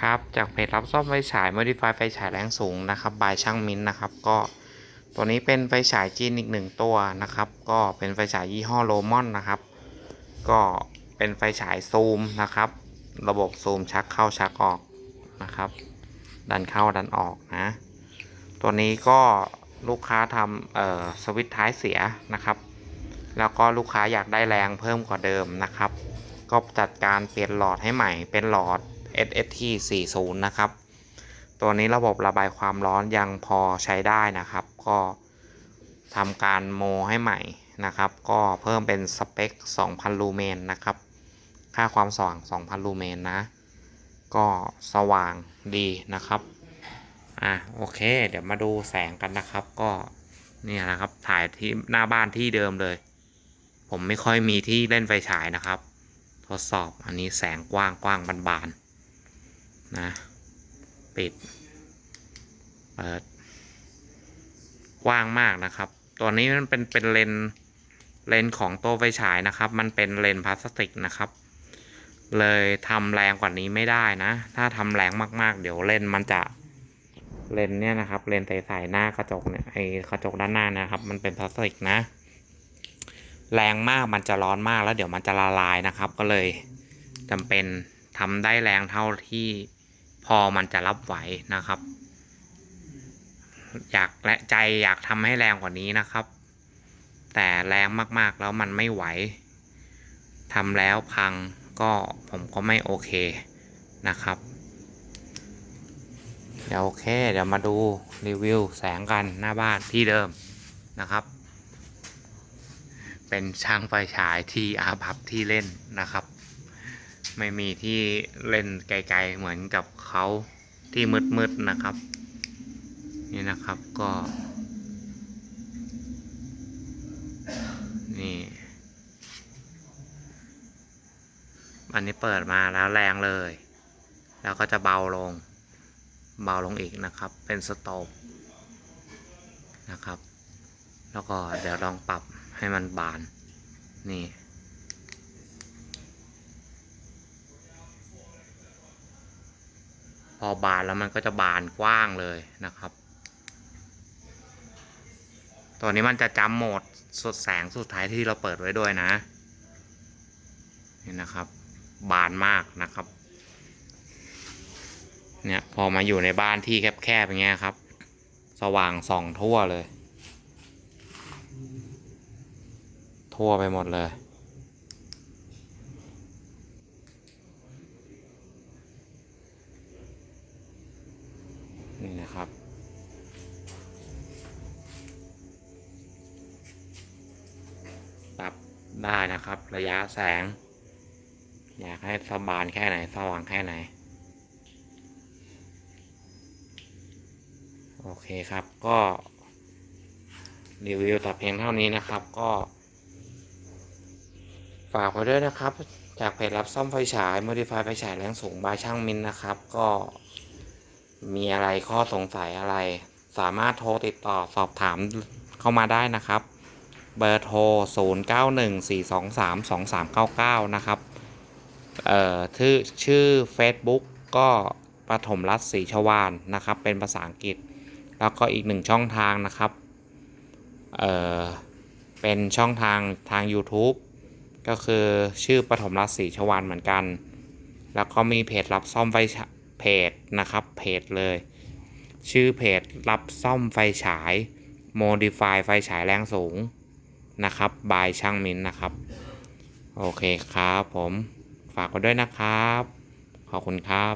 ครับจากเพจรับซ่อมไฟฉาย Modify ไฟฉายแรงสูงนะครับบายช่างมิ้นนะครับ ก็ตัวนี้เป็นไฟฉายจีนอีกหนึ่งตัวนะครับ ก็เป็นไฟฉายยี่ห้อโลมอนนะครับ ก็เป็นไฟฉายซูมนะครับ ระบบซูมชักเข้าชักออกนะครับ ดันเข้าดันออกนะ ตัวนี้ก็ลูกค้าทำเอ่อสวิตช์ท้ายเสียนะครับ แล้วก็ลูกค้าอยากได้แรงเพิ่มกว่าเดิมนะครับ ก็จัดการเปลี่ยนหลอดให้ใหม่เป็นหลอด SST 40 นะครับ ตัวนี้ระบบระบายความร้อนยังพอใช้ได้นะครับ ก็ทำการโมให้ใหม่นะครับ ก็เพิ่มเป็นสเปค 2,000 ลูเมนนะครับ ค่าความสว่าง 2,000 ลูเมนนะ ก็สว่างดีนะครับอะโอเค เดี๋ยวมาดูแสงกันนะครับ ก็เนี่ยนะครับ ถ่ายที่หน้าบ้านที่เดิมเลย ผมไม่ค่อยมีที่เล่นไฟฉายนะครับ ทดสอบอันนี้แสงกว้างกว้างบานๆ นะ ปิด เปิด กว้างมากนะครับ ตัวนี้มันเป็นเป็นเลนเลนของตัวไฟฉายนะครับ มันเป็นเลนพลาสติกนะครับ เลยทำแรงกว่านี้ไม่ได้นะ ถ้าทำแรงมากๆ เดี๋ยวเลนมันจะเลนเนี่ยนะครับ เลนใสๆหน้ากระจกเนี่ยไอกระจกด้านหน้านะครับ มันเป็นพลาสติกนะ แรงมากมันจะร้อนมากแล้วเดี๋ยวมันจะละลายนะครับ ก็เลยจำเป็นทำได้แรงเท่าที่ พอมันจะรับไหวนะครับ อยากและใจอยากทำให้แรงกว่านี้นะครับ แต่แรงมากๆแล้วมันไม่ไหวทำแล้วพังก็ผมก็ไม่โอเคนะครับ เดี๋ยวโอเค เดี๋ยวมาดูรีวิวแสงกันหน้าบ้านที่เดิมนะครับ เป็นช่างไฟฉายที่อาภัพที่เล่นนะครับ ไม่มีที่เล่นไกลๆเหมือนกับเขาที่มืดๆนะครับ นี่นะครับก็ นี่ อันนี้เปิดมาแล้วแรงเลย แล้วก็จะเบาลง เบาลงอีกนะครับ เป็นสโตปนะครับ แล้วก็เดี๋ยวลองปรับให้มันบาน นี่ พอบานแล้วมันก็จะบานกว้างเลยนะครับ ตัวนี้มันจะจำโหมดสุดแสงสุดท้ายที่เราเปิดไว้ด้วยนะ นี่นะครับ บานมากนะครับ เนี่ยพอมาอยู่ในบ้านที่แคบๆอย่างเงี้ยครับ สว่างส่องทั่วเลย ทั่วไปหมดเลย ได้นะครับ ระยะแสง อยากให้สบานแค่ไหน สว่างแค่ไหน โอเคครับก็ รีวิวแต่เพียงเท่านี้นะครับก็ ฝากไว้ด้วยนะครับ จากเพจรับซ่อมไฟฉาย Modify ไฟฉายแรงสูงบายช่างมินนะครับ ก็มีอะไรข้อสงสัยอะไร สามารถโทรติดต่อสอบถามเข้ามาได้นะครับ เบอร์โทร 0914232399 นะครับ เอ่อชื่อชื่อ Facebook ก็ปฐมรัตน์ศรีชวานนะครับ เป็นภาษาอังกฤษ แล้วก็อีกหนึ่งช่องทางนะครับ เอ่อ เป็นช่องทางทาง YouTube ก็คือชื่อปฐมรัตน์ศรีชวานเหมือนกัน แล้วก็มีเพจรับซ่อมไฟเพจนะครับ เพจเลย ชื่อเพจรับซ่อมไฟฉาย Modify ไฟฉายแรงสูง นะครับบายช่างมินนะครับ โอเคครับผมฝากไว้ด้วยนะครับ ขอบคุณครับ